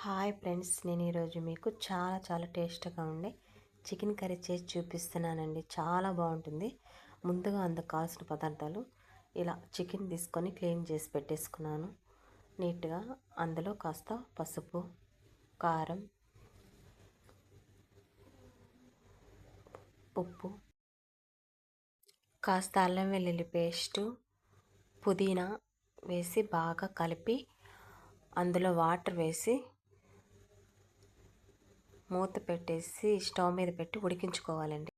Hi friends నేను ఈరోజు మీకు చాలా చాలా టేస్ట్గా ఉండే చికెన్ కర్రీ చేసి చూపిస్తున్నానండి. చాలా బాగుంటుంది. ముందుగా అందుకు కావాల్సిన పదార్థాలు ఇలా చికెన్ తీసుకొని క్లీన్ చేసి పెట్టేసుకున్నాను. నీట్గా అందులో కాస్త పసుపు కారం ఉప్పు కాస్త అల్లం వెల్లుల్లి పేస్టు పుదీనా వేసి బాగా కలిపి అందులో వాటర్ వేసి మూత పెట్టేసి స్టవ్ మీద పెట్టి ఉడికించుకోవాలండి.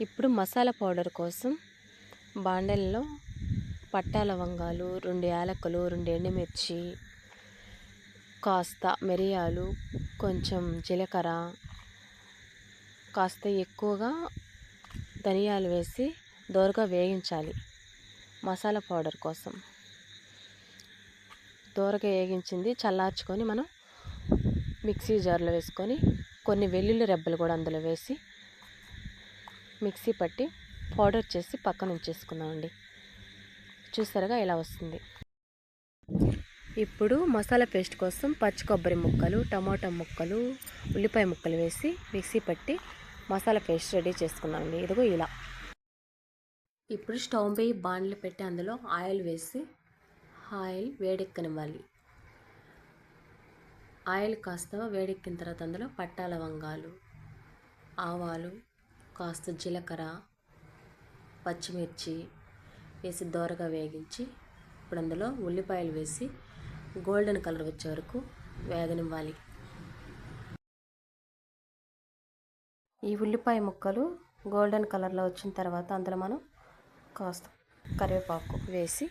ఇప్పుడు మసాలా పౌడర్ కోసం బాండల్లో పట్టా లవంగాలు రెండు యాలకులు రెండు ఎండుమిర్చి కాస్త మిరియాలు కొంచెం జీలకర్ర కాస్త ఎక్కువగా ధనియాలు వేసి దోరగా వేగించాలి మసాలా పౌడర్ కోసం. దోరగా వేగించింది చల్లార్చుకొని మనం మిక్సీ జార్లో వేసుకొని కొన్ని వెల్లుల్లి రెబ్బలు కూడా అందులో వేసి మిక్సీ పట్టి పౌడర్ చేసి పక్కన ఉంచేసుకుందామండి. చూసారుగా ఇలా వస్తుంది. ఇప్పుడు మసాలా పేస్ట్ కోసం పచ్చి కొబ్బరి ముక్కలు టమాటా ముక్కలు ఉల్లిపాయ ముక్కలు వేసి మిక్సీ పట్టి మసాలా పేస్ట్ రెడీ చేసుకున్నామండి. ఇదిగో ఇలా. ఇప్పుడు స్టవ్ పై బాండ్లు పెట్టి అందులో ఆయిల్ వేసి ఆయిల్ వేడెక్కనివ్వాలి. ఆయిల్ కాస్త వేడెక్కిన తర్వాత అందులో పట్టా లవంగాలు ఆవాలు కాస్త జీలకర్ర పచ్చిమిర్చి వేసి దోరగా వేగించి ఇప్పుడు అందులో ఉల్లిపాయలు వేసి గోల్డెన్ కలర్ వచ్చే వరకు వేగనివ్వాలి. ఈ ఉల్లిపాయ ముక్కలు గోల్డెన్ కలర్లో వచ్చిన తర్వాత అందులో మనం కాస్త కరివేపాకు వేసి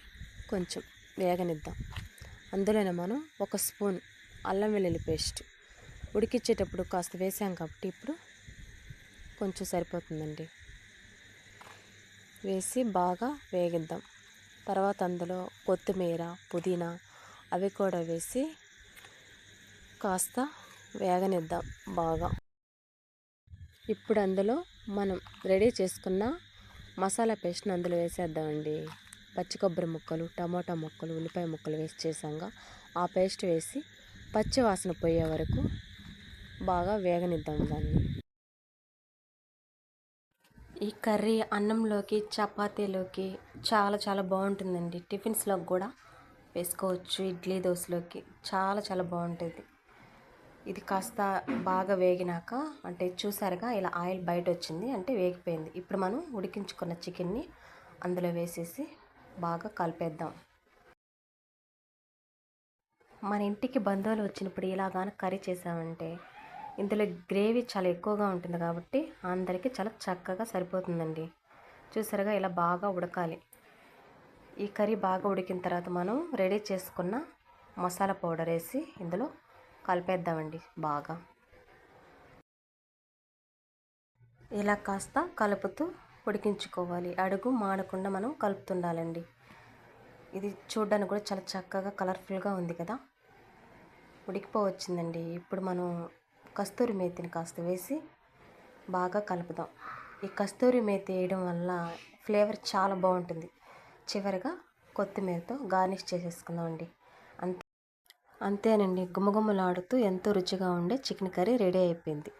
కొంచెం వేగనిద్దాం. అందులోనే మనం ఒక స్పూన్ అల్లం వెల్లుల్లి పేస్ట్ ఉడికిచ్చేటప్పుడు కాస్త వేసాం కాబట్టి ఇప్పుడు కొంచెం సరిపోతుందండి. వేసి బాగా వేగిద్దాం. తర్వాత అందులో కొత్తిమీర పుదీనా అవి కూడా వేసి కాస్త వేగనిద్దాం బాగా. ఇప్పుడు అందులో మనం రెడీ చేసుకున్న మసాలా పేస్ట్ని అందులో వేసేద్దామండి. పచ్చి కొబ్బరి ముక్కలు టమాటా ముక్కలు ఉల్లిపాయ ముక్కలు వేసి చేసాక ఆ పేస్ట్ వేసి పచ్చివాసన పోయే వరకు బాగా వేగనిద్దాం దాన్ని. ఈ కర్రీ అన్నంలోకి చపాతీలోకి చాలా చాలా బాగుంటుందండి. టిఫిన్స్లోకి కూడా వేసుకోవచ్చు. ఇడ్లీ దోశలోకి చాలా చాలా బాగుంటుంది. ఇది కాస్త బాగా వేగినాక అంటే చూసారుగా ఇలా ఆయిల్ బయట వచ్చింది అంటే వేగిపోయింది. ఇప్పుడు మనం ఉడికించుకున్న చికెన్ని అందులో వేసేసి బాగా కలిపేద్దాం. మన ఇంటికి బంధువులు వచ్చినప్పుడు ఇలాగాన కర్రీ చేసామంటే ఇందులో గ్రేవీ చాలా ఎక్కువగా ఉంటుంది కాబట్టి అందరికీ చాలా చక్కగా సరిపోతుందండి. చూసారుగా ఇలా బాగా ఉడకాలి. ఈ కర్రీ బాగా ఉడికిన తర్వాత మనం రెడీ చేసుకున్న మసాలా పౌడర్ వేసి ఇందులో కలిపేద్దామండి బాగా. ఇలా కాస్త కలుపుతూ ఉడికించుకోవాలి. అడుగు మాడకుండా మనం కలుపుతుండాలండి. ఇది చూడడానికి కూడా చాలా చక్కగా కలర్ఫుల్గా ఉంది కదా. ఉడికిపోవచ్చిందండి. ఇప్పుడు మనం కస్తూరి మేతిని కాస్త వేసి బాగా కలుపుదాం. ఈ కస్తూరి మేతి వేయడం వల్ల ఫ్లేవర్ చాలా బాగుంటుంది. చివరిగా కొత్తిమీరతో గార్నిష్ చేసేసుకుందామండి. అంతే అంతేనండి. గుమ్మగుమ్మలాడుతూ ఎంతో రుచిగా ఉండే చికెన్ కర్రీ రెడీ అయిపోయింది.